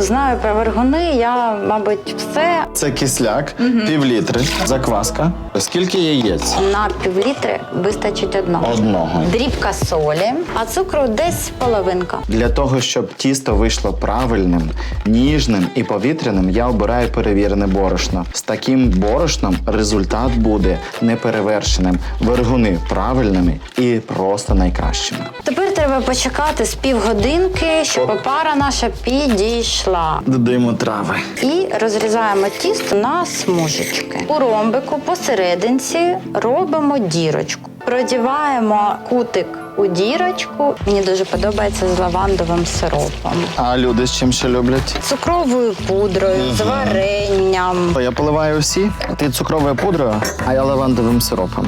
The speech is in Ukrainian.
Знаю про вергуни, я, мабуть, все Це кисляк, пів літри, закваска. Скільки яєць? на півлітри вистачить одного. Одного. Дрібка солі, а цукру десь половинка. Для того, щоб тісто вийшло правильним, ніжним і повітряним, я обираю перевірене борошно. З таким борошном результат буде неперевершеним. Вергуни правильними і просто найкращими. Тепер треба почекати з півгодинки, щоб опара наша підійшла. Додаємо трави. І розрізаємо тісто на смужечки. У ромбику посерединці робимо дірочку. Продіваємо кутик у дірочку. Мені дуже подобається з лавандовим сиропом, А люди з чим ще люблять? цукровою пудрою, з варенням. Я поливаю всі, ти цукровою пудрою, а я лавандовим сиропом.